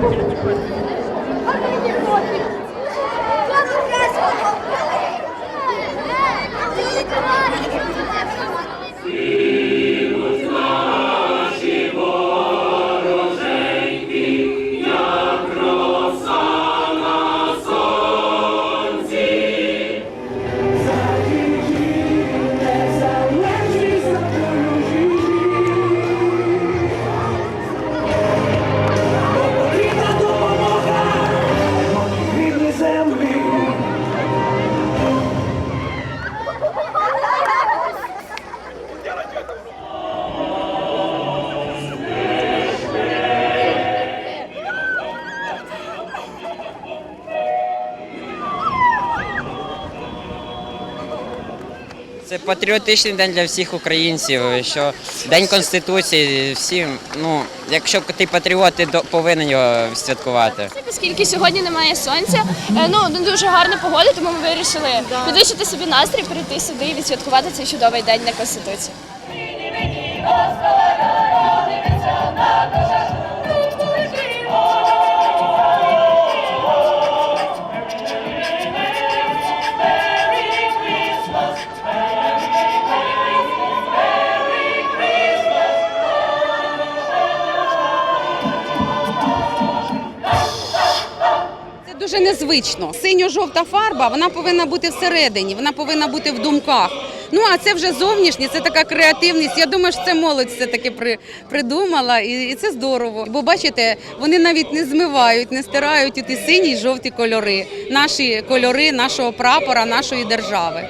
Потрібна Це патріотичний день для всіх українців. Що день конституції, всім, ну якщо ти патріот, ти до- повинен його святкувати. Оскільки сьогодні немає сонця, е, ну не дуже гарна погода, тому ми вирішили підвищити собі настрій, прийти сюди і відсвяткувати цей чудовий день на Конституції. Дуже незвично. Синьо-жовта фарба вона повинна бути всередині, вона повинна бути в думках. Ну а це вже зовнішнє, це така креативність. Я думаю, що це молодь все таки при, придумала, і, і це здорово. Бо бачите, вони навіть не змивають, не стирають ті сині й жовті кольори, наші кольори нашого прапора, нашої держави.